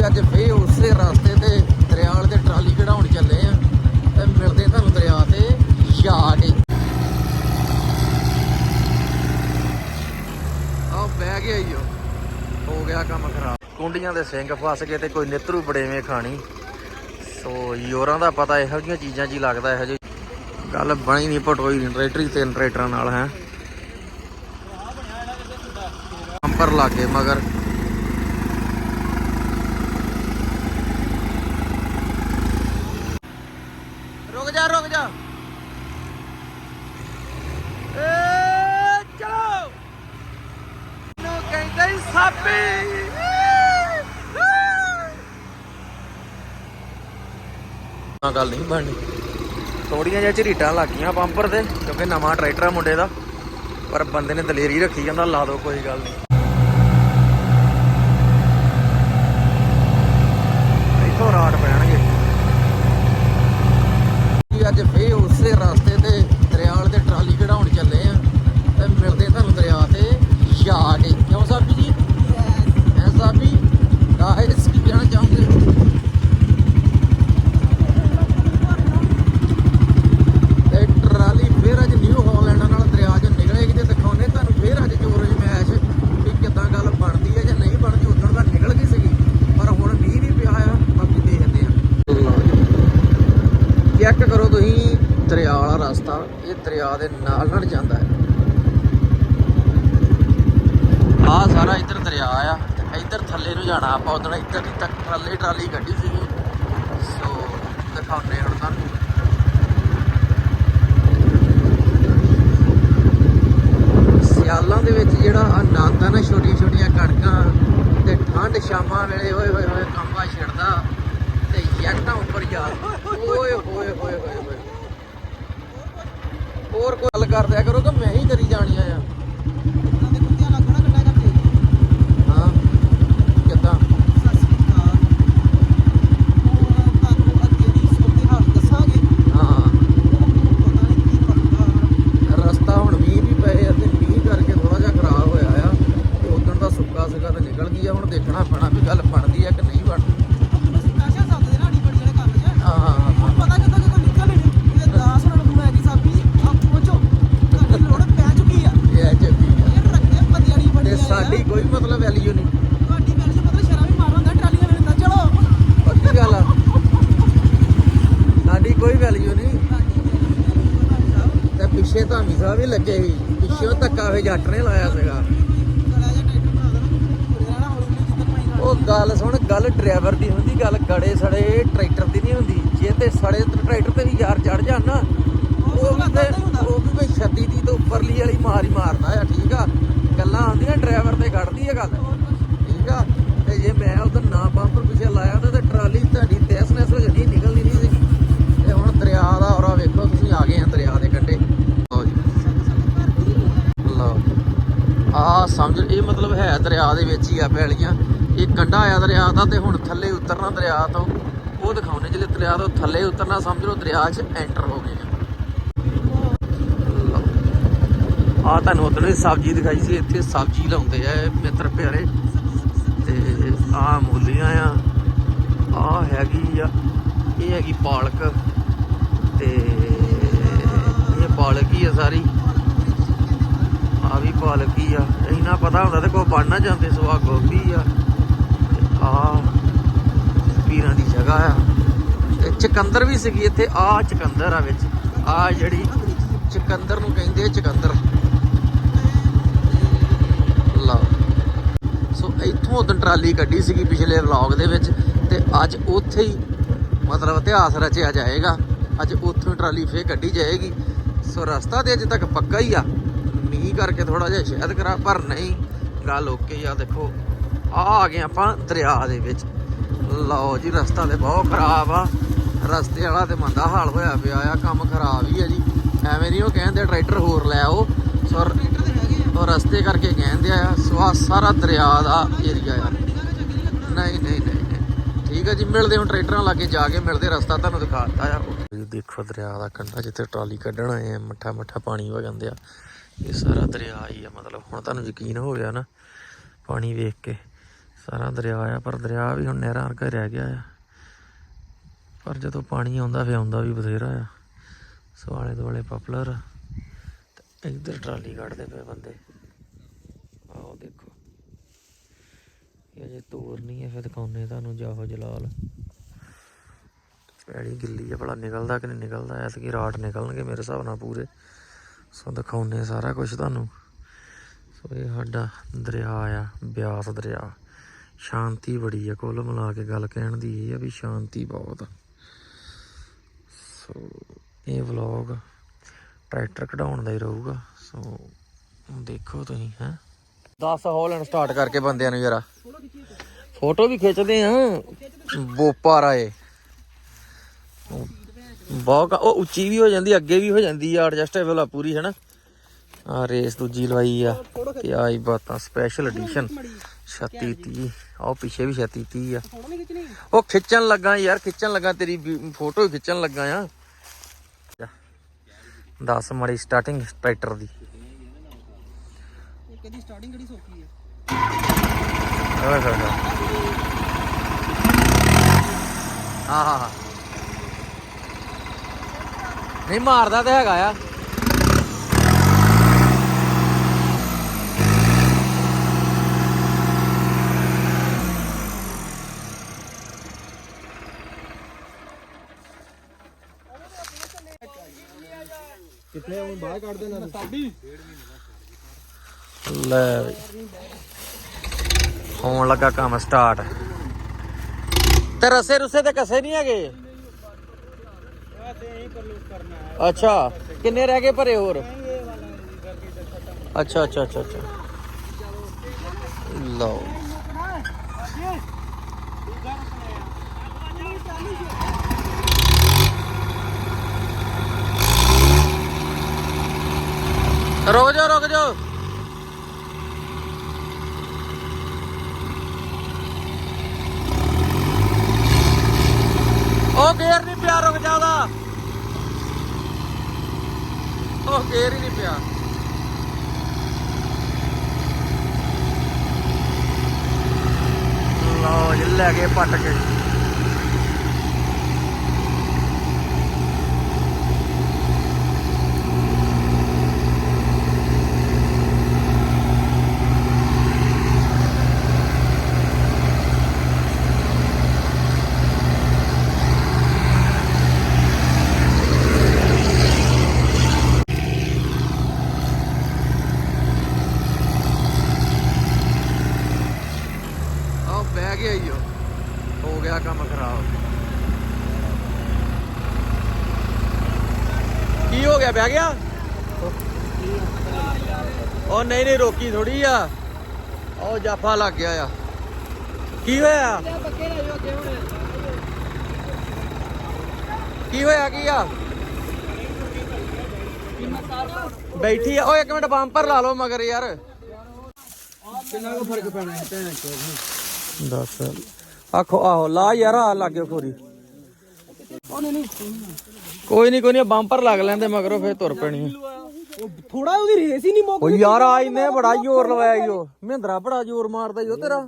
ਜੀ ਅੱਜ ਫੇਰ ਉਸੇ ਰਸਤੇ ਤੇ ਦਰਿਆ ਵਾਲੇ ਤੇ ਟਰਾਲੀ ਕਢਾਉਣ ਚੱਲੇ ਆ ਤੇ ਮਿਲਦੇ ਤੁਹਾਨੂੰ ਦਰਿਆ ਤੇ ਜਾ ਕੇ। ਆ ਬਹਿ ਗਿਆ ਈ ਹੋ ਗਿਆ ਕੰਮ ਖਰਾਬ। ਕੁੰਡੀਆਂ ਦੇ ਸਿੰਘ ਫਸ ਗਏ ਤੇ ਕੋਈ ਨਿੱਤਰੂ ਬੜੇਵੇਂ ਖਾਣੀ। ਸੋ ਯੋਰਾਂ ਦਾ ਪਤਾ ਇਹੋ ਜਿਹੀਆਂ ਚੀਜ਼ਾਂ 'ਚ ਹੀ ਲੱਗਦਾ ਇਹੋ ਜਿਹੀ। ਗੱਲ ਬਣੀ ਨਹੀਂ ਪਟੋਈ ਨਹੀਂ, ਟਰੈਕਟਰੀ ਤਿੰਨ ਟਰੈਕਟਰਾਂ ਨਾਲ, ਹੈ। ਅੰਪਰ ਲਾਗੇ ਮਗਰ ਰੁਕ ਜਾ ਰੁਕ ਜਾ ਏ ਚਲੋ ਨੂੰ ਕਹਿੰਦੇ ਈ ਸਾਪੀ ਆ ਗੱਲ ਨਹੀਂ ਬਣਨੀ। ਥੋੜੀਆਂ ਜਿਹਾ ਝਰੀਟਾਂ ਲੱਗੀਆਂ ਪੰਪਰ ਤੇ, ਕਿਉਂਕਿ ਨਵਾਂ ਟਰੈਕਟਰ ਆ ਮੁੰਡੇ ਦਾ। ਪਰ ਬੰਦੇ ਨੇ ਦਲੇਰੀ ਰੱਖੀ ਜਾਂਦਾ ਲਾ ਦੋ, ਕੋਈ ਗੱਲ ਨਹੀਂ ਇੱਥੋਂ ਰਾਟ ਪੈਣਗੇ ਜੀ ਅੱਜ ਫੇਰ ਉਸੇ ਰਸਤੇ ਤੇ ਦਰਿਆ ਵਾਲੇ ਤੇ ਟਰਾਲੀ ਕਢਾਉਣ ਚੱਲੇ ਆ ਤੇ ਮਿਲਦੇ ਤੁਹਾਨੂੰ ਦਰਿਆ ਤੇ ਜਾ ਕੇ ਕਿਉਂ ਸਾਬੀ ਜੀ ਐ ਸਾਬੀ ਗਾਇਸ ਕੀ ਕਹਿਣਾ ਚਾਹੋਗੇ ਤੇ ਟਰਾਲੀ ਫੇਰ ਅੱਜ ਨਿਊ ਹਾਲੈਂਡ ਨਾਲ ਦਰਿਆ 'ਚ ਨਿਕਲੇਗੀ ਤੇ ਦਿਖਾਉਨੇ ਤੁਹਾਨੂੰ ਫੇਰ ਅੱਜ ਜੋਰਜ ਮੈਚ ਵੀ ਕਿੱਦਾਂ ਗੱਲ ਬਣਦੀ ਹੈ ਜਾਂ ਨਹੀਂ ਬਣਦੀ ਉਦੋਂ ਤਾਂ ਨਿਕਲ ਗਈ ਸੀਗੀ ਪਰ ਹੁਣ ਮੀਂਹ ਵੀ ਪਿਆ ਆ ਬਾਕੀ ਦੇਖਦੇ ਆ ਚੈੱਕ ਕਰੋ ਤੁਸੀਂ ਦਰਿਆ ਵਾਲਾ ਰਸਤਾ ਇਹ ਦਰਿਆ ਦੇ ਨਾਲ ਨਾਲ ਜਾਂਦਾ ਹੈ। ਆ ਸਾਰਾ ਇੱਧਰ ਦਰਿਆ ਆ ਤੇ ਇੱਧਰ ਥੱਲੇ ਨੂੰ ਜਾਣਾ ਆਪਾਂ ਉਦੋਂ ਇੱਧਰ ਦੀ ਤੱਕ ਟਰਾਲੀ ਟਰਾਲੀ ਕੱਢੀ ਸੀਗੀ। ਸੋ ਦਿਖਾਉਂਦੇ ਹੁਣ ਤੁਹਾਨੂੰ। ਸਿਆਲਾਂ ਦੇ ਵਿੱਚ ਜਿਹੜਾ ਆਨੰਦ ਆ ਨਾ ਛੋਟੀਆਂ ਛੋਟੀਆਂ ਕਣਕਾਂ ਤੇ ਠੰਡ ਸ਼ਾਮਾਂ ਵੇਲੇ ਓਏ ਹੋਏ ਹੋਏ ਕੰਬਾ ਛਿੜਦਾ ਤੇ ਯਕਟਾਂ ਉੱਪਰ ਜਾ ਓਏ ਹੋਏ ਹੋਏ ਹੋਏ ਹੋਏ ਹੋਰ ਕੋਈ ਗੱਲ ਕਰ ਦਿਆ ਕਰੋ ਕਿ ਮੈਂ ਹੀ ਕਰੀ ਜਾਣੀਆਂ ਆ ਹਾਂ ਕਿੱਦਾਂ ਹਾਂ ਰਸਤਾ ਹੁਣ ਮੀਂਹ ਵੀ ਪਏ ਆ ਤੇ ਮੀਂਹ ਕਰਕੇ ਥੋੜਾ ਜਿਹਾ ਖਰਾਬ ਹੋਇਆ ਆ ਤੇ ਉਦੋਂ ਦਾ ਸੁੱਕਾ ਸੀਗਾ ਤੇ ਨਿਕਲ ਗਈ ਆ ਹੁਣ ਦੇਖਣਾ ਪੈਣਾ ਵੀ ਗੱਲ ਬਣਦੀ ਆ ਕਿ ਨਹੀਂ ਬਣਦੀ ਹਾਂ ਹਾਂ ਹਾਂ ਇਹ ਆ ਚੱਲੀ ਆ ਤੇ ਸਾਡੀ ਕੋਈ ਮਤਲਬ ਵੈਲਿਊ ਨਹੀਂ ਪੱਕੀ ਗੱਲ ਆ ਸਾਡੀ ਕੋਈ ਵੈਲਿਊ ਨਹੀਂ ਤੇ ਪਿੱਛੇ ਧਾਮੀ ਸਾਹਿਬ ਵੀ ਲੱਗੇ ਸੀ ਪਿੱਛੋਂ ਧੱਕਾ ਹੋਏ ਜੱਟ ਨੇ ਲਾਇਆ ਸੀਗਾ। ਉਹ ਗੱਲ ਸੁਣ, ਗੱਲ ਡਰਾਈਵਰ ਦੀ ਹੁੰਦੀ, ਗੱਲ ਗੜੇ ਸੜੇ ਟਰੈਕਟਰ ਦੀ ਨਹੀਂ ਹੁੰਦੀ। ਜੇ ਤੇ ਸੜੇ ਟਰੈਕਟਰ ਤੇ ਵੀ ਯਾਰ ਚੜ ਜਾਣ ਨਾ, ਉਹ ਵੀ ਤੇ ਉਹ ਵੀ ਕੋਈ ਛੱਤੀ ਦੀ ਤੋਂ ਉੱਪਰਲੀ ਵਾਲੀ ਮਾਰ ਹੀ ਮਾਰਦਾ ਆ, ਠੀਕ ਆ? ਗੱਲਾਂ ਆਉਂਦੀਆਂ, ਡਰਾਈਵਰ ਤੇ ਕੱਢਦੀ ਆ ਗੱਲ। ਠੀਕ ਆ? ਤੇ ਜੇ ਮੈਂ ਉਧਰ ਨਾ ਬੰਪਰ ਪਿੱਛੇ ਲਾਇਆ ਤਾਂ ਤੇ ਟਰਾਲੀ ਤੁਹਾਡੀ ਤੈਸ ਨੈਸ ਹੋ ਜਣੀ ਨਿਕਲਦੀ ਨਹੀਂ ਸੀ। ਤੇ ਹੁਣ ਦਰਿਆ ਦਾ ਔਰਾ ਵੇਖੋ, ਤੁਸੀਂ ਆ ਗਏ ਆ ਦਰਿਆ ਦੇ ਕੰਢੇ ਲਓ ਜੀ ਲਓ ਆ ਸਮਝ, ਇਹ ਮਤਲਬ ਹੈ ਦਰਿਆ ਦੇ ਵਿੱਚ ਹੀ ਆ ਪੈਲੀਆਂ। ਇਹ ਕੰਢਾ ਆ ਦਰਿਆ ਦਾ ਤੇ ਹੁਣ ਥੱਲੇ ਉਤਰਨਾ ਦਰਿਆ ਤੋਂ। ਉਹ ਦਿਖਾਉਣੇ ਜਿਹੜੇ ਦਰਿਆ ਤੋਂ ਥੱਲੇ ਉਤਰਨਾ, ਸਮਝ ਲਓ ਦਰਿਆ 'ਚ ਐਂਟਰ ਹੋ ਗਏ ਆ। ਆ ਤੁਹਾਨੂੰ ਉਦੋਂ ਹੀ ਸਬਜ਼ੀ ਦਿਖਾਈ ਸੀ, ਇੱਥੇ ਸਬਜ਼ੀ ਲਾਉਂਦੇ ਆ ਮਿੱਤਰ ਪਿਆਰੇ। ਤੇ ਆ ਮੂਲੀਆਂ ਆ ਆ ਹੈਗੀ ਆ, ਇਹ ਹੈਗੀ ਪਾਲਕ। ਤੇ ਇਹ ਪਾਲਕ ਹੀ ਆ ਸਾਰੀ। ਆ ਵੀ ਪਾਲਕ ਹੀ ਆ। ਇੰਨਾ ਪਤਾ ਹੁੰਦਾ ਤੇ ਕੋਈ ਬਣਨਾ ਜਾਂਦੇ ਸਵਾ ਗੋਭੀ ਆ। ਆ ਪੀਰਾਂ ਦੀ ਜਗ੍ਹਾ ਆ। ਤੇ ਚਕੰਦਰ ਵੀ ਸੀਗੀ ਇੱਥੇ। ਆ ਚਕੰਦਰ ਆ ਵਿੱਚ। ਆ ਜਿਹੜੀ ਚਕੰਦਰ ਨੂੰ ਕਹਿੰਦੇ ਚਕੰਦਰ। ਲਓ। ਸੋ ਇੱਥੋਂ ਉਦੋਂ ਟਰਾਲੀ ਕੱਢੀ ਸੀਗੀ ਪਿਛਲੇ ਵਲੌਗ ਦੇ ਵਿੱਚ ਤੇ ਅੱਜ ਉੱਥੇ ਹੀ ਮਤਲਬ ਇਤਿਹਾਸ ਰਚਿਆ ਜਾਏਗਾ। ਅੱਜ ਉੱਥੋਂ ਹੀ ਟਰਾਲੀ ਫੇਰ ਕੱਢੀ ਜਾਏਗੀ। ਸੋ ਰਸਤਾ ਤੇ ਅਜੇ ਤੱਕ ਪੱਕਾ ਹੀ ਆ। ਮੀਂਹ ਕਰਕੇ ਥੋੜਾ ਜਿਹਾ ਸ਼ਾਇਦ ਕਰਾ, ਪਰ ਨਹੀਂ ਗੱਲ ਓਕੇ ਆ ਦੇਖੋ, ਆ ਆ ਗਏ ਆਪਾਂ ਦਰਿਆ ਦੇ ਵਿੱਚ। ਲਓ ਜੀ, ਰਸਤਾ ਤੇ ਬਹੁਤ ਖਰਾਬ ਆ। ਰਸਤੇ ਵਾਲਾ ਤੇ ਮੰਦਾ ਹਾਲ ਹੋਇਆ ਪਿਆ ਆ, ਕੰਮ ਖਰਾਬ ਹੀ ਆ ਜੀ। ਐਵੇਂ ਨਹੀਂ ਉਹ ਕਹਿੰਦੇ ਟਰੈਕਟਰ ਹੋਰ ਲੈ ਆਓ। ਸੋ ਉਹ ਰਸਤੇ ਕਰਕੇ ਕਹਿੰਦੇ ਆ ਸੋ ਸਾਰਾ ਦਰਿਆ ਦਾ ਏਰੀਆ ਆ। ਨਹੀਂ ਨਹੀਂ ਨਹੀਂ ਠੀਕ ਆ ਜੀ, ਮਿਲਦੇ ਹੁਣ ਟਰੈਕਟਰਾਂ ਲਾਗੇ, ਜਾ ਕੇ ਮਿਲਦੇ ਰਸਤਾ ਤੁਹਾਨੂੰ ਦਿਖਾਤਾ ਆ। ਦੇਖੋ ਦਰਿਆ ਦਾ ਕੰਢਾ ਜਿੱਥੇ ਟਰਾਲੀ ਕੱਢਣ ਆਏ ਆ ਮੱਠਾ ਮੱਠਾ ਪਾਣੀ ਹੋ ਜਾਂਦੇ ਆ। ਇਹ ਸਾਰਾ ਦਰਿਆ ਹੀ ਆ, ਮਤਲਬ ਹੁਣ ਤੁਹਾਨੂੰ ਯਕੀਨ ਹੋ ਗਿਆ ਨਾ, ਪਾਣੀ ਵੇਖ ਕੇ। ਸਾਰਾ ਦਰਿਆ ਆ, ਪਰ ਦਰਿਆ ਵੀ ਹੁਣ ਨਹਿਰਾਂ ਵਰਗਾ ਰਹਿ ਗਿਆ ਆ। ਪਰ ਜਦੋਂ ਪਾਣੀ ਆਉਂਦਾ ਫੇ ਆਉਂਦਾ ਵੀ ਬਥੇਰਾ ਆ। ਸੋ ਆਲੇ ਦੁਆਲੇ ਪਪਲਰ, ਤੇ ਇੱਧਰ ਟਰਾਲੀ ਕੱਢਦੇ ਪਏ ਬੰਦੇ। ਆਓ ਦੇਖੋ। ਇਹ ਜੇ ਤੋਰ ਨਹੀਂ ਹੈ ਫਿਰ ਦਿਖਾਉਨੇ ਤੁਹਾਨੂੰ ਜਾਹੋ ਜਲਾਲ। ਪੈੜੀ ਗਿੱਲੀ ਆ, ਭਲਾ ਨਿਕਲਦਾ ਕਿ ਨਹੀਂ ਨਿਕਲਦਾ? ਐਸ ਕੀ ਰਾਟ ਨਿਕਲਣਗੇ ਮੇਰੇ ਹਿਸਾਬ ਨਾਲ ਪੂਰੇ। ਸੋ ਦਿਖਾਉਨੇ ਸਾਰਾ ਕੁਝ ਤੁਹਾਨੂੰ। ਸੋ ਇਹ ਸਾਡਾ ਦਰਿਆ ਆ, ਬਿਆਸ ਦਰਿਆ। ਸ਼ਾਂਤੀ ਬੜੀ ਆ, ਕੁੱਲ ਮਿਲਾ ਕੇ ਗੱਲ ਕਹਿਣ ਦੀ ਇਹ ਆ ਵੀ ਸ਼ਾਂਤੀ ਬਹੁਤ ਆ। ਸੋ ਇਹ ਵਲੌਗ ਟਰੈਕਟਰ ਕਢਾਉਣ ਦਾ ਹੀ ਰਹੂਗਾ। ਸੋ ਦੇਖੋ ਤੁਸੀਂ, ਹੈ। 10 ਹੌਲੈਂਡ ਸਟਾਰਟ ਕਰਕੇ ਬੰਦਿਆਂ ਨੂੰ ਜਰਾ। ਫੋਟੋ ਵੀ ਖਿੱਚਦੇ ਆ। ਬੋਪਾ ਰਾਏ ਬਹੁਤ ਉਹ ਉੱਚੀ ਵੀ ਹੋ ਜਾਂਦੀ, ਅੱਗੇ ਵੀ ਹੋ ਜਾਂਦੀ ਆ ਐਡਜਸਟੇਬਲ ਆ ਪੂਰੀ ਹੈ ਆ ਰੇਸ ਦੂਜੀ ਲਵਾਈ ਆ ਕੀ ਆਈ ਬਾਤਾਂ ਸਪੈਸ਼ਲ ਐਡੀਸ਼ਨ 36 30 ਪਿੱਛੇ ਵੀ 36 30 ਆ। ਉਹ ਖਿੱਚਣ ਲੱਗਾ ਯਾਰ, ਖਿੱਚਣ ਲੱਗਾ, ਤੇਰੀ ਫੋਟੋ ਖਿੱਚਣ ਲੱਗਾ ਆ। 10 ਮਾੜੀ ਸਟਾਰਟਿੰਗ ਟਰੈਕਟਰ ਦੀ। ਕਦੀ ਸਟਾਰਟਿੰਗ ਕਿਹੜੀ ਸੌਖੀ ਹੈ ਓਏ ਹੋਏ ਹੋਏ ਨਹੀਂ ਮਾਰਦਾ ਤੇ ਹੈਗਾ ਆ। ਕਿੱਥੇ ਹੁਣ ਬਾਹਰ ਕੱਢ ਦੇਣਾ ਸਾਡੀ? ਲੈ ਬਈ ਹੋਣ ਲੱਗਾ ਕੰਮ ਸਟਾਰਟ ਤੇ ਰਸੇ ਰੁਸੇ ਤੇ ਕਸੇ ਨਹੀਂ ਹੈਗੇ? ਅੱਛਾ, ਕਿੰਨੇ ਰਹਿ ਗਏ ਭਰੇ ਹੋਰ? ਅੱਛਾ ਅੱਛਾ ਅੱਛਾ ਅੱਛਾ। ਲਓ। ਰੁਕ ਜਾਓ ਰੁਕ ਜਾਓ। ਉਹ ਗੇਰ ਨਹੀਂ ਪਿਆ, ਰੁਕ ਜਾ ਉਹ ਗੇਰ ਹੀ ਨਹੀਂ ਪਿਆ। ਲਓ ਜੀ ਲੈ ਕੇ ਪੱਟ ਕੇ ਆਹ ਬਹਿ ਗਿਆ ਈ ਉਹ ਹੋ ਗਿਆ ਕੰਮ ਖਰਾਬ ਕੀ ਗਿਆ? ਉਹ ਨਹੀਂ ਨਹੀਂ, ਰੋਕੀ ਥੋੜੀ ਆ। ਉਹ ਜਾਫਾ ਲੱਗ ਗਿਆ ਆ। ਕੀ ਹੋਇਆ? ਕੀ ਹੋਇਆ, ਕੀ ਆ? ਬੈਠੀ ਆ। ਓ ਇੱਕ ਮਿੰਟ ਬੰਪਰ ਲਾ ਲਓ ਮਗਰ ਯਾਰ। ਕਿੰਨਾ ਕੁ ਫ਼ਰਕ ਪੈਣਾ ਹੈ ਭੈਣ ਚੋਦ ਦੱਸ। ਆਖੋ, ਆਹੋ, ਲਾ ਯਾਰ, ਆ ਲੱਗਿਓ ਖੋਰੀ। ਉਹ ਨਹੀਂ ਨਹੀਂ ਕੋਈ ਨਹੀਂ ਕੋਈ ਨਹੀਂ ਬੰਪਰ ਲੱਗ ਲੈਂਦੇ ਮਗਰੋਂ ਫੇਰ ਤੁਰ ਪੈਣੀ ਥੋੜਾ ਉਹਦੀ ਰੇਸ ਹੀ ਨਹੀਂ ਮੁੱਕ ਓ ਯਾਰ ਆ ਇਹਨੇ ਬੜਾ ਜ਼ੋਰ ਲਵਾਇਆ ਈ ਓ ਮਹਿੰਦਰਾ ਬੜਾ ਜ਼ੋਰ ਮਾਰਦਾ ਈ ਓ ਤੇਰਾ।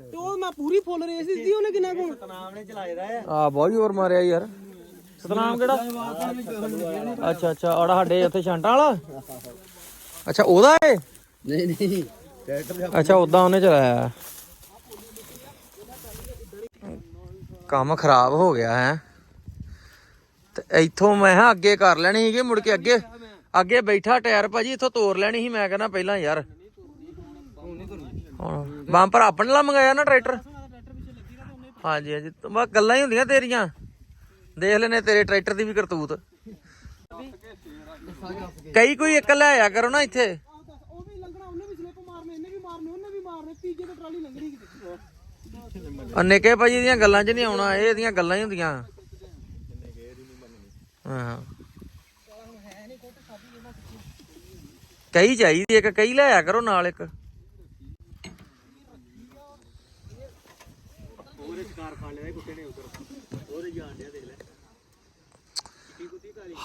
ਤੇ ਉਹ ਮੈਂ ਪੂਰੀ ਫੁੱਲ ਰੇਸ ਦਿੱਤੀ ਉਹਨੇ ਕਿੰਨਾ ਕੁ? ਸਤਨਾਮ ਨੇ ਚਲਾਇਦਾ ਹੈ। ਆ ਬਹੁਤ ਜ਼ੋਰ ਮਾਰਿਆ ਯਾਰ। ਸਤਨਾਮ ਕਿਹੜਾ? ਅੱਛਾ ਅੱਛਾ ਆੜਾ ਸਾਡੇ ਉੱਥੇ ਛਾਂਟਾਂ ਵਾਲਾ? ਅੱਛਾ ਉਹਦਾ ਏ ਨਹੀਂ ਨਹੀਂ। ਟਰੈਕਟਰ ਅੱਛਾ ਉਦਾਂ ਉਹਨੇ ਚਲਾਇਆ। ਕੰਮ ਖਰਾਬ ਹੋ ਗਿਆ ਹੈ। ਤੇ ਇੱਥੋਂ ਮੈਂ ਹਾਂ ਅੱਗੇ ਕਰ ਲੈਣੀ ਸੀਗੀ, ਮੁੜ ਕੇ ਅੱਗੇ ਅੱਗੇ ਬੈਠਾ ਟਾਇਰ ਭਾਜੀ, ਇੱਥੋਂ ਤੋੜ ਲੈਣੀ ਸੀ, ਮੈਂ ਕਹਿੰਦਾ ਪਹਿਲਾਂ ਯਾਰ। ਹੁਣ ਬੰਪਰ ਆਪਣੇ ਲਾ ਮੰਗਾਇਆ ਨਾ ਟਰੈਕਟਰ? ਹਾਂਜੀ ਹਾਂਜੀ, ਤੇ ਗੱਲਾਂ ਹੀ ਹੁੰਦੀਆਂ ਤੇਰੀਆਂ। ਦੇਖ ਲੈਨੇ ਤੇਰੇ ਟਰੈਕਟਰ ਦੀ ਵੀ ਕਰਤੂਤ। ਕਈ ਕੋਈ ਇੱਕ ਲੈ ਆਇਆ ਕਰੋ ਨਾ ਇੱਥੇ। ਉਹ ਵੀ ਲੰਘਣਾ ਉਹਨੇ ਵੀ ਸਲਿੱਪ ਮਾਰਨੇ ਇਹਨੇ ਵੀ ਮਾਰਨੇ ਉਹਨੇ ਵੀ ਮਾਰਨੇ ਤੀਜੇ ਤੇ ਟਰਾਲੀ ਲੰਘਣੀ ਕਿਤੇ ਉਹ ਨਿੱਕੇ ਭਾਜੀ ਦੀਆਂ ਗੱਲਾਂ 'ਚ ਨਹੀਂ ਆਉਣਾ, ਇਹ ਇਹਦੀਆਂ ਗੱਲਾਂ ਹੀ ਹੁੰਦੀਆਂ। ਕਈ ਚਾਹੀਦੀ ਇੱਕ ਕਈ ਲੈ ਆਇਆ ਕਰੋ ਨਾਲ ਇੱਕ।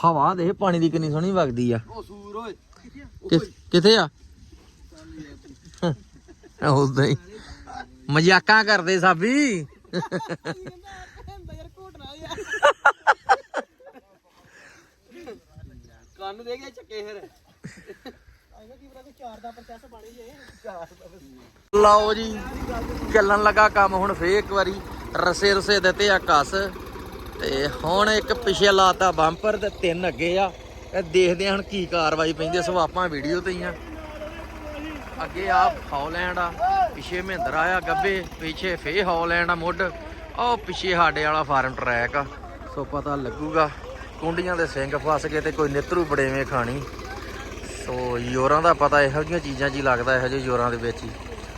ਹਵਾ ਦੇ ਪਾਣੀ ਦੀ ਕਿੰਨੀ ਸੋਹਣੀ ਵਗਦੀ ਆ। ਉਹ ਸੂਰ ਓਏ। ਕਿ- ਕਿੱਥੇ ਆ? ਉਦਾਂ ਹੀ। ਮਜ਼ਾਕਾਂ ਕਰਦੇ ਸਾਬੀ ਕਹਿੰਦਾ ਹੁੰਦਾ ਯਾਰ ਘੋਟਣਾ ਯਾਰ ਕੰਨ ਦੇ ਗਿਆ ਚੱਕੇ ਫਿਰ। ਲਓ ਜੀ, ਚੱਲਣ ਲੱਗਾ ਕੰਮ ਹੁਣ ਫੇਰ ਇੱਕ ਵਾਰੀ, ਰਸੇ ਰਸੇ ਦਿੱਤੇ ਆ ਕਸ। ਤੇ ਹੁਣ ਇੱਕ ਪਿਛੇ ਲਾਤਾ ਬੰਪਰ ਤੇ ਤਿੰਨ ਅੱਗੇ ਆ। ਇਹ ਦੇਖਦੇ ਹਾਂ ਹੁਣ ਕੀ ਕਾਰਵਾਈ ਪੈਂਦੀ ਸੋ ਆਪਾਂ ਵੀਡੀਓ ਤੇ ਹੀ ਆ। ਅੱਗੇ ਆ ਹੌਲੈਂਡ ਆ, ਪਿਛੇ ਮਹਿੰਦਰਾ ਆ ਗੱਬੇ, ਪਿਛੇ ਫੇ ਹੌਲੈਂਡ ਆ ਮੁੱਢ। ਉਹ ਪਿਛੇ ਸਾਡੇ ਵਾਲਾ ਫਾਰਮ ਟਰੈਕ ਆ। ਸੋ ਪਤਾ ਲੱਗੂਗਾ। ਕੁੰਡੀਆਂ ਦੇ ਸਿੰਘ ਫਸ ਗਏ ਤੇ ਕੋਈ ਨਿੱਤਰੂ ਬੜੇਵੇਂ ਖਾਣੀ। ਸੋ ਯੋਰਾਂ ਦਾ ਪਤਾ ਇਹੋ ਜਿਹੀਆਂ ਚੀਜ਼ਾਂ 'ਚ ਹੀ ਲੱਗਦਾ, ਇਹੋ ਜਿਹੇ ਯੋਰਾਂ ਦੇ ਵਿੱਚ ਹੀ।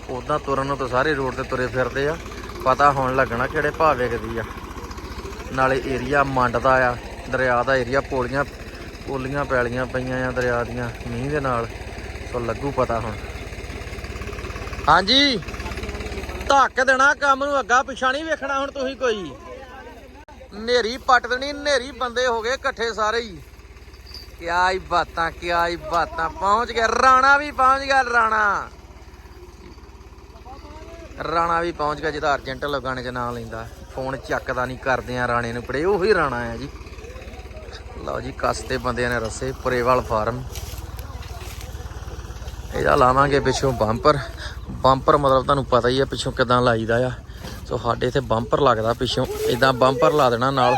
ਉਦਾਂ ਤੁਰਨ ਨੂੰ ਤਾਂ ਸਾਰੇ ਰੋਡ ਤੇ ਤੁਰੇ ਫਿਰਦੇ ਆ। ਪਤਾ ਹੁਣ ਲੱਗਣਾ ਕਿਹੜੇ ਭਾਅ ਵਿਕਦੀ ਆ। ਨਾਲੇ ਏਰੀਆ ਮੰਡਦਾ ਆ, ਦਰਿਆ ਦਾ ਏਰੀਆ, ਪੋਲੀਆਂ ਪੋਲੀਆਂ ਪੈਲੀਆਂ ਪਈਆਂ ਆ ਦਰਿਆ ਦੀਆਂ, ਮੀਂਹ ਦੇ ਨਾਲ। ਸੋ ਲੱਗੂ ਪਤਾ ਹੁਣ। ਹਾਂਜੀ। ਧੱਕ ਦੇਣਾ ਕੰਮ ਨੂੰ, ਅੱਗਾ ਪਿਛਾ ਨਹੀਂ ਵੇਖਣਾ ਹੁਣ ਤੁਸੀਂ ਕੋਈ। ਨੇਰੀ ਪੱਟ ਦੇਣੀ ਨੇਰੀ ਬੰਦੇ ਹੋ ਗਏ ਇਕੱਠੇ ਸਾਰੇ ਹੀ। ਕਿਆ ਹੀ ਬਾਤਾਂ, ਕਿਆ ਹੀ ਬਾਤਾਂ। ਪਹੁੰਚ ਗਿਆ, ਰਾਣਾ ਵੀ ਪਹੁੰਚ ਗਿਆ, ਰਾਣਾ। ਰਾਣਾ ਵੀ ਪਹੁੰਚ ਗਿਆ, ਜਿਹਦਾ ਅਰਜੈਂਟ ਲਗਾਣੇ ਚ ਨਾਂ ਲੈਂਦਾ। ਫੋਨ ਚੱਕਦਾ ਨਹੀਂ ਕਰਦੇ ਆ ਰਾਣੇ ਨੂੰ ਪੜੇ, ਉਹੀ ਰਾਣਾ ਆ ਜੀ। ਲਓ ਜੀ ਕਸਤੇ ਬੰਦਿਆਂ ਨੇ ਰਸੇ, ਪੁਰੇਵਾਲ ਫਾਰਮ। ਇਹਦਾ ਲਾਵਾਂਗੇ ਪਿੱਛੋਂ ਬੰਪਰ। ਬੰਪਰ ਮਤਲਬ ਤੁਹਾਨੂੰ ਪਤਾ ਹੀ ਆ, ਪਿੱਛੋਂ ਕਿਦਾਂ ਲਾਈਦਾ ਆ। ਸੋ ਸਾਡੇ ਇੱਥੇ ਬੰਪਰ ਲੱਗਦਾ ਪਿੱਛੋਂ। ਇਦਾਂ ਬੰਪਰ ਲਾ ਦੇਣਾ ਨਾਲ।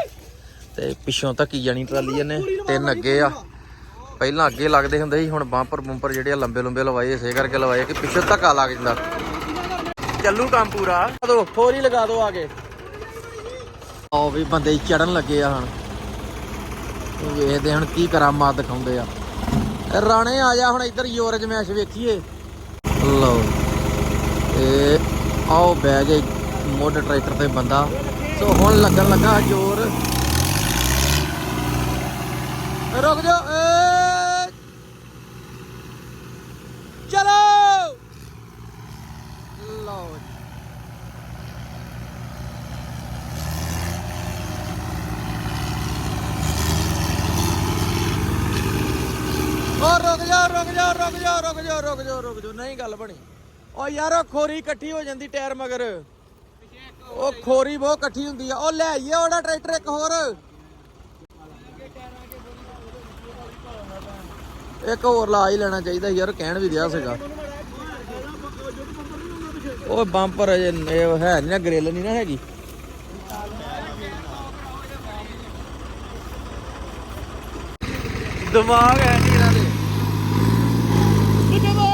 ਤੇ ਪਿੱਛੋਂ ਧੱਕੀ ਜਾਣੀ ਟਰਾਲੀ ਇਹਨੇ? ਤਿੰਨ ਅੱਗੇ ਆ। ਪਹਿਲਾਂ ਅੱਗੇ ਲੱਗਦੇ ਹੁੰਦੇ ਸੀ, ਹੁਣ ਬੰਪਰ ਬੰਪਰ ਜਿਹੜੇ ਆ ਲੰਬੇ ਲੰਬੇ ਲਵਾਏ, ਇਸੇ ਕਰਕੇ ਲਵਾਏ ਕਿ ਪਿੱਛੋਂ ਧੱਕਾ ਲੱਗ ਜਾਂਦਾ ਚੱਲੂ ਕੰਮ ਪੂਰਾ। ਦੋ, ਹੋਰ ਹੀ ਲਗਾ ਦੋ ਆਗੇ। ਆਓ ਵੀ ਬੰਦੇ ਚੜਨ ਲੱਗੇ ਆ ਹੁਣ। ਵੇਖਦੇ ਹੁਣ ਕੀ ਕਰਾਮਾਤ ਦਿਖਾਉਂਦੇ ਆ। ਰਾਣੇ ਆ ਜਾ ਹੁਣ ਇੱਧਰ ਯੋਰਜ ਮੈਚ ਵੇਖੀਏ। ਲਓ। ਤੇ ਆਓ ਬਹਿ ਗਏ। ਮੋਢ ਟਰੈਕਟਰ ਤੇ ਬੰਦਾ। ਸੋ ਹੁਣ ਲੱਗਣ ਲੱਗਾ ਜ਼ੋਰ। ਰੁਕ ਜਾ ਏ ਚਲੋ। ਲਓ ਜੀ। ਰੁਕ ਜਾ ਰੁਕ ਜਾ ਰੁਕ ਜਾ ਰੁਕ ਜਾ ਰੁਕ ਜਾ ਰੁਕ ਜਾ ਨਹੀਂ ਗੱਲ ਬਣੀ। ਓ ਯਾਰ ਖੋਰੀ ਇਕੱਠੀ ਹੋ ਜਾਂਦੀ ਟਾਇਰ ਮਗਰ। ਉਹ ਖੋਰੀ ਬਹੁਤ ਇਕੱਠੀ ਹੁੰਦੀ ਆ। ਉਹ ਲੈ ਆਈਏ ਉਹਦਾ ਟਰੈਕਟਰ ਇੱਕ ਹੋਰ। ਇੱਕ ਹੋਰ ਲਾ ਹੀ ਲੈਣਾ ਚਾਹੀਦਾ ਯਾਰ, ਕਹਿਣ ਵੀ ਦਿਆ ਸੀਗਾ। ਉਹ ਬੰਪਰ ਅਜੇ ਇਹ ਹੈ ਨਹੀਂ ਨਾ ਗ੍ਰਿਲ ਨਹੀਂ ਨਾ ਹੈਗੀ। ਦਿਮਾਗ ਹੈ ਨਹੀਂ ਇਹਨਾਂ ਦੇ ਕਿੱਥੇ ਦਾ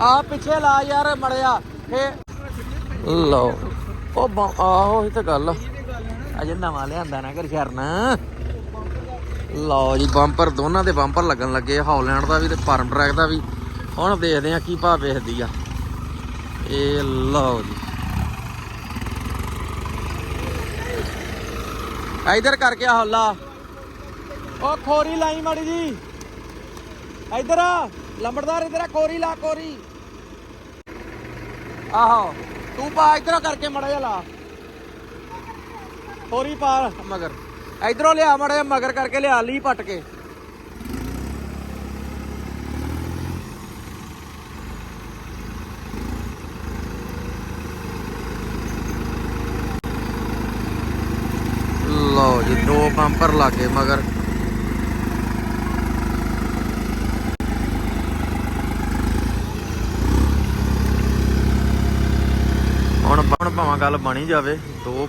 ਆ ਪਿੱਛੇ ਲਾ ਯਾਰ ਮੜਿਆ, ਫੇ ਲਓ। ਉਹ ਆਹੋ, ਇਹ ਤਾਂ ਗੱਲ ਆ। ਅਜੇ ਨਵਾਂ ਲਿਆਂਦਾ ਨਾ ਕਰ ਸ਼ਰਨ। ਲਓ ਜੀ, ਬੰਪਰ, ਦੋਨਾਂ ਦੇ ਬੰਪਰ ਲੱਗਣ ਲੱਗੇ ਹੌਲੈਂਡ ਦਾ ਵੀ ਤੇ ਫਾਰਮ ਟਰੈਕ ਦਾ ਵੀ। ਹੁਣ ਦੇਖਦੇ ਆ ਕੀ ਭਾਅ ਵੇਚਦੀ ਆ। ਇਹ ਲਓ ਜੀ। ਇਧਰ ਕਰਕੇ ਆ ਹੌਲਾ। ਉਹ ਖੋਰੀ ਲਾਈ ਮਾੜੀ ਜੀ। ਇਧਰ ਆ, ਲੰਬੜਦਾਰ ਇਧਰ ਖੋਰੀ ਲਾ, ਖੋਰੀ। ਆਹੋ, ਤੂੰ ਪਾ ਇਧਰੋਂ ਕਰਕੇ ਮੜਾ ਜਾ ਲਾ। ਹੋਰੀ ਪਾ ਮਗਰ। ਇਧਰੋਂ ਲਿਆ ਮੜਾ ਜਾ ਮਗਰ ਕਰਕੇ ਲਿਆ ਲਈ ਪੱਟ ਕੇ। ਲਓ ਜੀ, ਦੋ ਬੰਪਰ ਲਾਗੇ ਮਗਰ। ਹੁਣ ਹੁਣ ਭਾਵਾਂ ਗੱਲ ਬਣੀ ਜਾਵੇ ਦੋ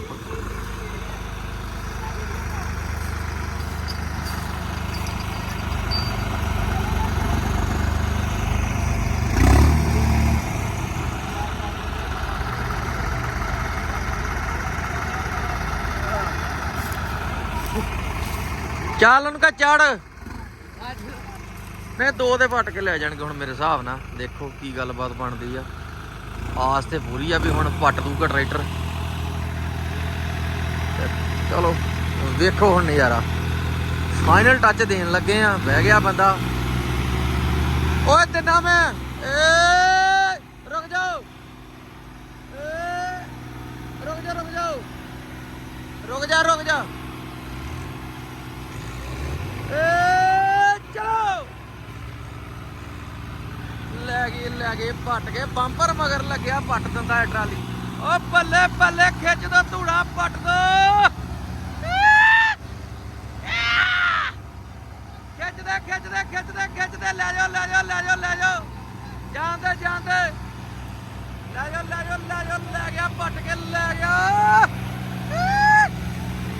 ਚੱਲ ਉਹਨੂੰ ਕਹ ਚੜ ਨੇ ਦੋ ਦੇ ਪੱਟ ਕੇ ਲੈ ਜਾਣਗੇ ਹੁਣ ਮੇਰੇ ਹਿਸਾਬ ਨਾਲ। ਦੇਖੋ ਕੀ ਗੱਲਬਾਤ ਬਣਦੀ ਆ। ਆਸ ਤੇ ਪੂਰੀ ਆ ਵੀ ਹੁਣ ਪੱਟ ਦੂਗਾ ਟਰੈਕਟਰ ਚਲੋ, ਵੇਖੋ ਹੁਣ ਨਜ਼ਾਰਾ। ਫਾਈਨਲ ਟੱਚ ਦੇਣ ਲੱਗੇ ਆ, ਬਹਿ ਗਿਆ ਬੰਦਾ। ਓਏ ਦਿਨਾ ਮੈਂ। ਏ, ਰੁਕ ਜਾਓ। ਏ, ਰੁਕ ਜਾ ਰੁਕ ਜਾਓ। ਰੁਕ ਜਾ ਰੁਕ ਜਾ ਏ ਚਲੋ ਲੈ ਗਈ ਪੱਟ ਕੇ ਬੰਪਰ ਮਗਰ ਲੱਗਿਆ, ਪੱਟ ਦਿੰਦਾ ਹੈ ਟਰਾਲੀ। ਓ ਬੱਲੇ ਬੱਲੇ ਖਿੱਚ ਦੋ ਧੂੜਾ, ਪੱਟ ਦੋ ਖਿੱਚਦੇ ਖਿੱਚਦੇ ਖਿੱਚਦੇ ਖਿੱਚਦੇ ਲੈ ਜਾਓ ਲੈ ਜਾਓ ਲੈ ਜਾਓ ਲੈ ਜਾਓ ਜਾਂਦੇ ਜਾਂਦੇ ਲੈ ਜਾਓ ਲੈ ਜਾਓ ਲੈ ਜਾਓ ਲੈ ਗਿਆ ਪੱਟ ਕੇ ਲੈ ਗਿਆ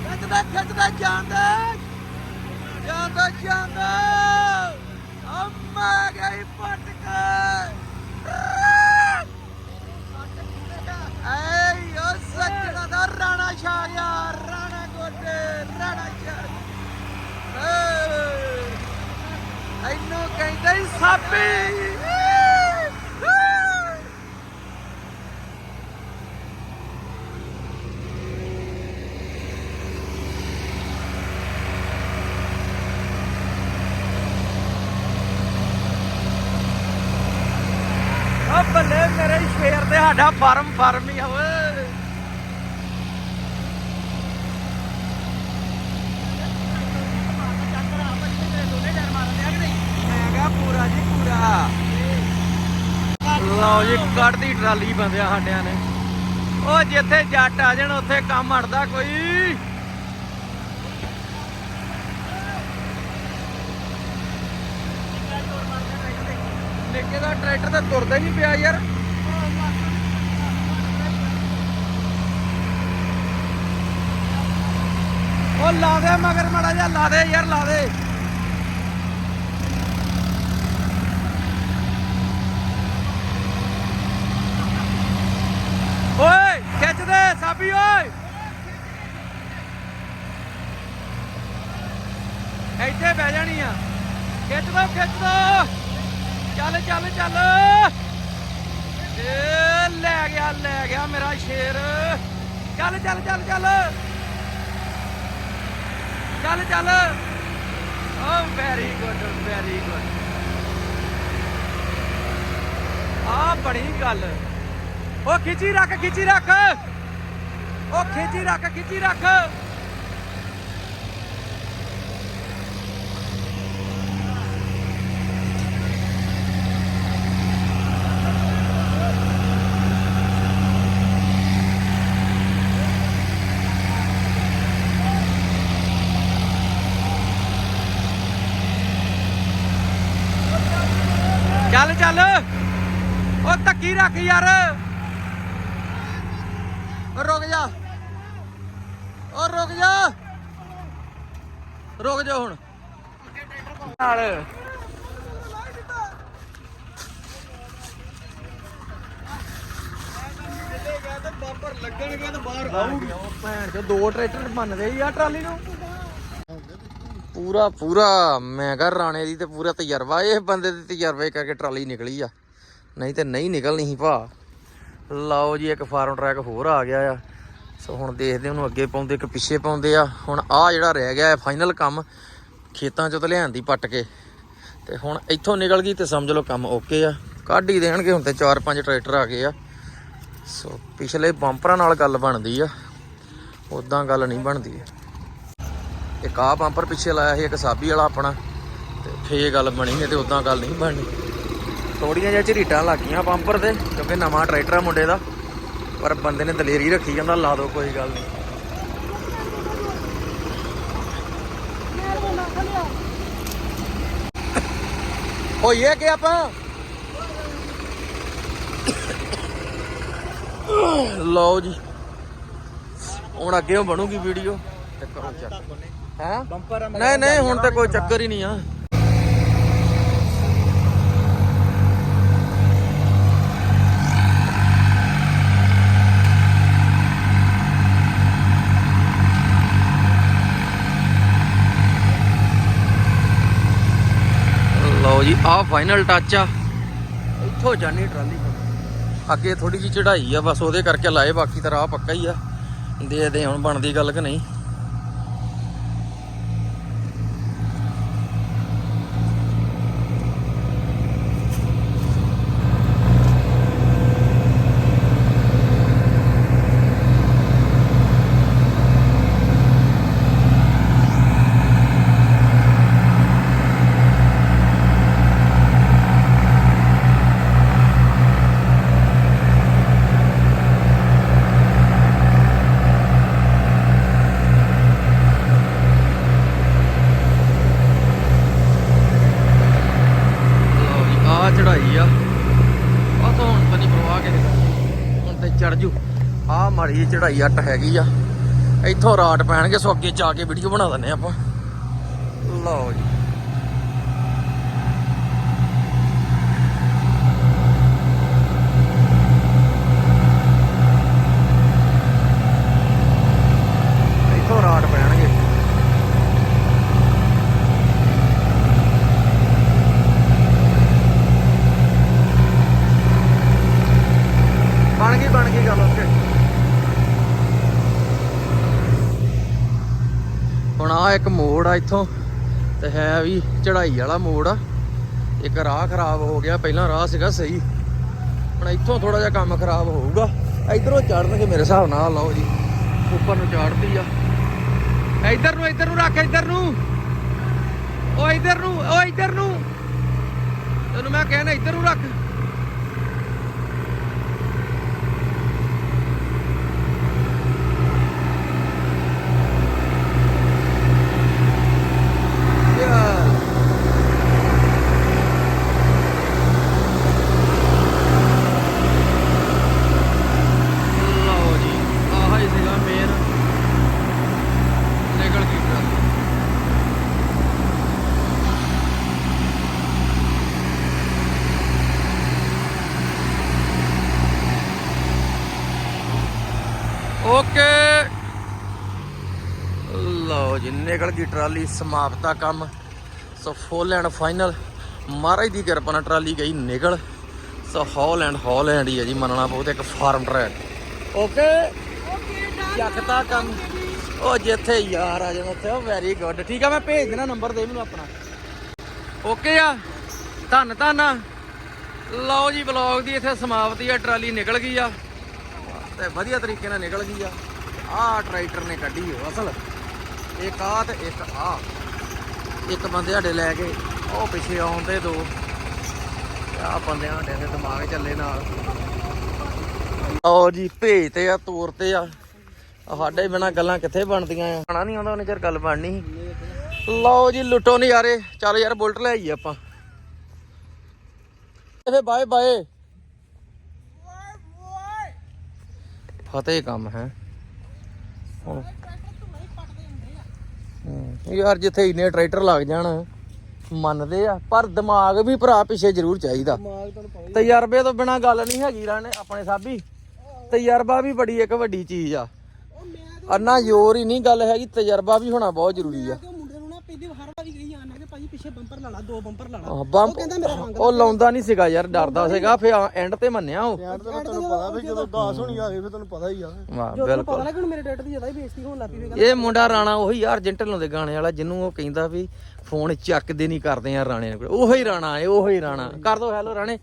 ਖਿੱਚਦੇ ਖਿੱਚਦੇ ਜਾਂਦੇ ਜਾਂਦਾ ਜਾਂਦਾ ਅੰਮਾ ਗਈ ਪੱਟ ਕੇ ਐ ਉਹ ਸੱਜਣਾ ਦਾ ਰਾਣਾ ਛਾ ਗਿਆ ਰਾਣਾ ਗੋਡੇ ਰਾਣਾ ਛਾ ਏ ਇਹਨੂੰ ਕਹਿੰਦੇ ਈ ਸਾਪੀ ਆ ਬੱਲੇ ਮੇਰੇ ਸ਼ੇਰ ਤੇ ਫਾਰਮ ਫਾਰਮ ਹੀ ਆ ਪੂਰਾ ਜੀ ਪੂਰਾ। ਲਓ ਜੀ, ਕੱਢਦੀ ਟਰਾਲੀ ਬੰਦਿਆ ਸਾਡਿਆਂ ਨੇ। ਉਹ ਜਿੱਥੇ ਜੱਟ ਆ ਜਾਣ, ਉੱਥੇ ਕੰਮ ਅੜਦਾ ਕੋਈ। ਨਿੱਕੇ ਦਾ ਟਰੈਕਟਰ ਤੇ ਤੁਰਦਾ ਹੀ ਨਹੀਂ ਪਿਆ ਯਾਰ। ਉਹ ਲਾ ਦੇ ਮਗਰ ਮੜਾ ਜਾ ਲਾ ਦੇ ਯਾਰ, ਲਾ ਦੇ। ਓਏ, ਖਿੱਚ ਦੇ ਸਾਬੀ, ਓਏ। ਇੱਥੇ ਬਹਿ ਜਾਣੀ ਆ। ਖਿੱਚ ਦੋ ਖਿੱਚ ਦੋ। ਚੱਲ ਚੱਲ ਚੱਲ। ਲੈ ਗਿਆ ਲੈ ਗਿਆ ਮੇਰਾ ਸ਼ੇਰ। ਚੱਲ ਚੱਲ ਚੱਲ ਚੱਲ। ਚੱਲ ਚੱਲ। ਓ ਵੈਰੀ ਗੁੱਡ ਵੈਰੀ ਗੁੱਡ ਆ ਬੜੀ ਗੱਲ। ਉਹ ਖਿੱਚੀ ਰੱਖ ਖਿੱਚੀ ਰੱਖ। ਉਹ ਖਿੱਚੀ ਰੱਖ ਖਿੱਚੀ ਰੱਖ। ਚੱਲ ਚੱਲ। ਉਹ ਧੱਕੀ ਰੱਖ ਯਾਰ। ਉਹ ਰੁਕ ਜਾ। ਉਹ ਰੁਕ ਜਾ। ਰੁਕ ਜਾ ਹੁਣ। ਨਾਲ। ਬਾਪਰ ਲੱਗਣਗੇ ਤਾਂ ਬਾਹਰ ਭੈਣ ਚੋ ਦੋ ਟਰੈਕਟਰ ਬੰਨਦੇ ਯਾਰ ਟਰਾਲੀ ਨੂੰ। ਪੂਰਾ ਪੂਰਾ, ਮੈਂ ਕਹ ਰਾਣੇ ਦੀ ਤੇ ਪੂਰਾ ਤਜਰਬਾ, ਇਹ ਬੰਦੇ ਦੇ ਤਜਰਬੇ ਕਰਕੇ ਟਰਾਲੀ ਨਿਕਲੀ ਆ। ਨਹੀਂ ਤੇ ਨਹੀਂ ਨਿਕਲਣੀ ਸੀ ਭਾ। ਲਓ ਜੀ, ਇੱਕ ਫਾਰਮ ਟਰੈਕ ਹੋਰ ਆ ਗਿਆ ਆ। ਸੋ ਹੁਣ ਦੇਖਦੇ ਉਹਨੂੰ ਅੱਗੇ ਪਾਉਂਦੇ ਕਿ ਪਿੱਛੇ ਪਾਉਂਦੇ ਆ। ਹੁਣ ਆ ਜਿਹੜਾ ਰਹਿ ਗਿਆ ਫਾਈਨਲ ਕੰਮ, ਖੇਤਾਂ ਚੋਂ ਤਾਂ ਲਿਆਂਦੀ ਪੱਟ ਕੇ। ਤੇ ਹੁਣ ਇੱਥੋਂ ਨਿਕਲ ਗਈ ਤੇ ਸਮਝ ਲਓ ਕੰਮ ਓਕੇ ਆ। ਕੱਢ ਹੀ ਦੇਣਗੇ ਹੁਣ ਤੇ 4-5 ਟਰੈਕਟਰ ਆ ਗਏ ਆ। ਸੋ ਪਿਛਲੇ ਬੰਪਰਾਂ ਨਾਲ ਗੱਲ ਬਣਦੀ ਆ। ਉਦਾਂ ਗੱਲ ਨਹੀਂ ਬਣਦੀ। ਇੱਕ ਆ ਪੰਪਰ ਪਿੱਛੇ ਲਾਇਆ ਸੀ, ਇੱਕ ਸਾਬੀ ਵਾਲਾ ਆਪਣਾ। ਤੇ ਫੇਰ ਗੱਲ ਬਣੀ ਨਹੀਂ ਤੇ ਉਦਾਂ ਗੱਲ ਨਹੀਂ ਬਣਨੀ। ਥੋੜੀਆਂ ਜਿਹਾ ਝਰੀਟਾਂ ਲੱਗੀਆਂ ਬੰਪਰ ਤੇ, ਕਿਉਂਕਿ ਨਵਾਂ ਟਰੈਕਟਰ ਆ ਮੁੰਡੇ ਦਾ। ਪਰ ਬੰਦੇ ਨੇ ਦਲੇਰੀ ਰੱਖੀ ਜਾਂਦਾ ਲਾ ਦੋ, ਕੋਈ ਗੱਲ ਨਹੀਂ। ਹੋਈਏ ਕਿ ਆਪਾਂ? ਲਓ ਜੀ। ਹੁਣ ਅੱਗੇ ਬਣੂਗੀ ਵੀਡੀਓ ਤੇ ਕਰੋ ਚੱਕ ਹੈ? ਬੰਪਰ ਨਹੀਂ ਨਹੀਂ ਹੁਣ ਤੇ ਕੋਈ ਚੱਕਰ ਹੀ ਨਹੀਂ ਆ। ਲਓ ਜੀ ਆਹ ਫਾਈਨਲ ਟੱਚ ਆ। ਇੱਥੋਂ ਜਾਨੀ ਟਰਾਲੀ ਅੱਗੇ ਥੋੜੀ ਜਿਹੀ ਚੜਾਈ ਆ ਬਸ ਉਹਦੇ ਕਰਕੇ ਲਾਏ ਬਾਕੀ ਤਾਂ ਰਾਹ ਪੱਕਾ ਹੀ ਆ। ਦੇ ਦੇ ਹੁਣ ਬਣਦੀ ਗੱਲ ਕਿ ਨਹੀਂ। ਆ ਚੜਾਈ ਅੱਟ ਹੈਗੀ ਆ। ਇੱਥੋਂ ਰਾਟ ਪੈਣਗੇ, ਸੋ ਅੱਗੇ ਜਾ ਕੇ ਵੀਡੀਓ ਬਣਾ ਦਿੰਨੇ ਆਪਾਂ। ਲਓ ਜੀ ਇੱਥੋਂ ਰਾਟ ਪੈਣਗੇ ਬਣ ਗਈ ਬਣ ਗਈ ਗੱਲ ਓਕੇ ਹੁਣ ਆ ਇੱਕ ਮੋੜ ਆ ਇੱਥੋਂ, ਤੇ ਹੈ ਵੀ ਚੜਾਈ ਵਾਲਾ ਮੋੜ ਆ। ਇੱਕ ਰਾਹ ਖਰਾਬ ਹੋ ਗਿਆ, ਪਹਿਲਾਂ ਰਾਹ ਸੀਗਾ ਸਹੀ। ਹੁਣ ਇੱਥੋਂ ਥੋੜਾ ਜਿਹਾ ਕੰਮ ਖਰਾਬ ਹੋਊਗਾ। ਇਧਰੋਂ ਚੜਨਗੇ ਮੇਰੇ ਹਿਸਾਬ ਨਾਲ, ਲਓ ਜੀ। ਉੱਪਰ ਨੂੰ ਚੜਦੀ ਆ। ਇਧਰ ਨੂੰ ਇਧਰ ਨੂੰ ਰੱਖ, ਇਧਰ ਨੂੰ। ਓ ਇੱਧਰ ਨੂੰ, ਓ ਇੱਧਰ ਨੂੰ। ਤੈਨੂੰ ਮੈਂ ਕਹਿਣਾ ਇੱਧਰ ਨੂੰ ਰੱਖ ਯਾਰ ਲਓ ਜੀ ਆਹ ਹੀ ਸੀਗਾ ਮੇਨ ਨਿਕਲ ਗਈ ਟਰਾਲੀ ਓਕੇ ਲਓ ਜੀ ਨਿਕਲ ਗਈ ਟਰਾਲੀ ਸਮਾਪਤਾ ਕੰਮ। ਸੋ ਫੁੱਲ ਐਂਡ ਫਾਈਨਲ ਮਹਾਰਾਜ ਦੀ ਕਿਰਪਾ ਨਾਲ ਟਰਾਲੀ ਗਈ ਨਿਕਲ। ਸੋ ਹੌਲੈਂਡ ਹੌਲੈਂਡ ਹੀ ਹੈ ਜੀ ਮੰਨਣਾ ਬਹੁਤ ਇੱਕ ਫਾਰਮ ਟਰੈਕ ਓਕੇ ਚੱਕਤਾ ਕੰਮ। ਉਹ ਜਿੱਥੇ ਯਾਰ ਆ ਜਾਣਾ ਉੱਥੇ ਉਹ ਵੈਰੀ ਗੁੱਡ ਠੀਕ ਆ ਮੈਂ ਭੇਜ ਦੇਣਾ ਨੰਬਰ ਦੇ ਮੈਨੂੰ ਆਪਣਾ। ਓਕੇ ਆ? ਧੰਨ ਧੰਨ ਲਓ ਜੀ ਵਲੌਗ ਦੀ ਇੱਥੇ ਸਮਾਪਤੀ ਆ ਟਰਾਲੀ ਨਿਕਲ ਗਈ ਆ। ਤੇ ਵਧੀਆ ਤਰੀਕੇ ਨਾਲ ਨਿਕਲ ਗਈ ਆ। ਆਹ ਟਰੈਕਟਰ ਨੇ ਕੱਢੀ ਉਹ ਅਸਲ। ਇੱਕ ਆ ਤੇ ਇੱਕ ਆ। ਇੱਕ ਬੰਦੇ ਸਾਡੇ ਲੈ ਕੇ, ਉਹ ਪਿੱਛੇ ਆਉਂਦੇ ਦੋ। ਆ ਬੰਦਿਆਂ ਸਾਡੇ ਦੇ ਦਿਮਾਗ ਚੱਲੇ ਨਾਲ। ਆਓ ਜੀ ਭੇਜਤੇ ਆ, ਤੋਰ ਤੇ ਆ। ਸਾਡੇ ਬਿਨਾ ਗੱਲਾਂ ਕਿੱਥੇ ਬਣਦੀਆਂ ਆ? ਖਾਣਾ ਨਹੀਂ ਆਉਂਦਾ, ਉਹਨੇ ਚਿਰ ਗੱਲ ਬਣਨੀ ਲਓ ਜੀ, ਲੁੱਟੋ ਨਜ਼ਾਰੇ। ਚੱਲ ਯਾਰ, ਬੁਲਟ ਲੈ ਆਈਏ ਆਪਾਂ। ਫੇ ਬਾਏ ਬਾਏ। ਫਤਿਹ ਕੰਮ ਹੈ। ਹੁਣ ਯਾਰ ਜਿੱਥੇ ਇੰਨੇ ਟਰੈਕਟਰ ਲੱਗ ਜਾਣ ਮੰਨਦੇ ਆ ਪਰ ਦਿਮਾਗ ਵੀ ਭਰਾ ਪਿੱਛੇ ਜ਼ਰੂਰ ਚਾਹੀਦਾ। ਤਜਰਬੇ ਤੋਂ ਬਿਨਾ ਗੱਲ ਨਹੀਂ ਹੈਗੀ ਰਾਣੇ ਆਪਣੇ ਸਾਬੀ। ਤਜਰਬਾ ਵੀ ਬੜੀ ਇੱਕ ਵੱਡੀ ਚੀਜ਼ ਆ। ਅੰਨਾ ਜ਼ੋਰ ਹੀ ਨਹੀਂ ਗੱਲ ਹੈਗੀ ਤਜਰਬਾ ਵੀ ਹੋਣਾ ਬਹੁਤ ਜ਼ਰੂਰੀ ਆ। ਮੁੰਡੇ ਨੂੰ ਨਾ ਪਹਿਲੀ ਵਾਰੀ ਭਾਜੀ ਪਿੱਛੇ ਬੰਪਰ ਲਾ ਲਾ ਦੋ ਬੰਪਰ ਲਾ ਲਾ। ਆਹ, ਬੰਪ ਕਹਿੰਦਾ ਮੇਰਾ ਰੰਗ ਉਹ ਲਾਉਂਦਾ ਨਹੀਂ ਸੀਗਾ ਯਾਰ ਡਰਦਾ ਸੀਗਾ ਫੇ ਐਂਡ ਤੇ ਮੰਨਿਆ ਉਹ। ਤੁਹਾਨੂੰ ਪਤਾ ਵੀ ਜਦੋਂ 10 ਹੋਣੀ ਆ ਫਿਰ ਤੁਹਾਨੂੰ ਪਤਾ ਹੀ ਆ। ਵਾਹ ਜਦੋਂ ਬਿਲਕੁਲ ਪਤਾ ਲੱਗਾ ਹੁਣ ਮੇਰੇ ਡੇਟ ਦੀ ਜ਼ਿਆਦਾ ਹੀ ਬੇਇੱਜ਼ਤੀ ਹੋਣ ਲੱਗ ਪਈ ਫਿਰ ਇਹ ਮੁੰਡਾ ਰਾਣਾ ਉਹੀ ਯਾਰ ਅਰਜੈਂਟਲ ਦੇ ਗਾਣੇ ਵਾਲਾ ਜਿਹਨੂੰ ਉਹ ਕਹਿੰਦਾ ਵੀ ਫੋਨ ਚੱਕਦੇ ਨਹੀਂ ਕਰਦੇ ਯਾਰ ਰਾਣੇ ਉਹੀ ਹੈ ਉਹੀ ਰਾਣਾ। ਕਰ ਦੋ ਹੈਲੋ ਰਾਣੇ।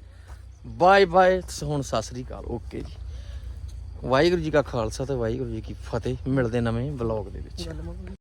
ਬਾਏ ਬਾਏ ਹੁਣ ਸਤਿ ਸ੍ਰੀ ਅਕਾਲ ਓਕੇ ਜੀ। ਵਾਹਿਗੁਰੂ ਜੀ ਕਾ ਖਾਲਸਾ ਤੇ ਵਾਹਿਗੁਰੂ ਜੀ ਕੀ ਫਤਿਹ। ਮਿਲਦੇ ਨਵੇਂ ਵਲੌਗ ਦੇ ਵਿੱਚ। ਗੱਲ ਮੁੱਕ ਗਈ।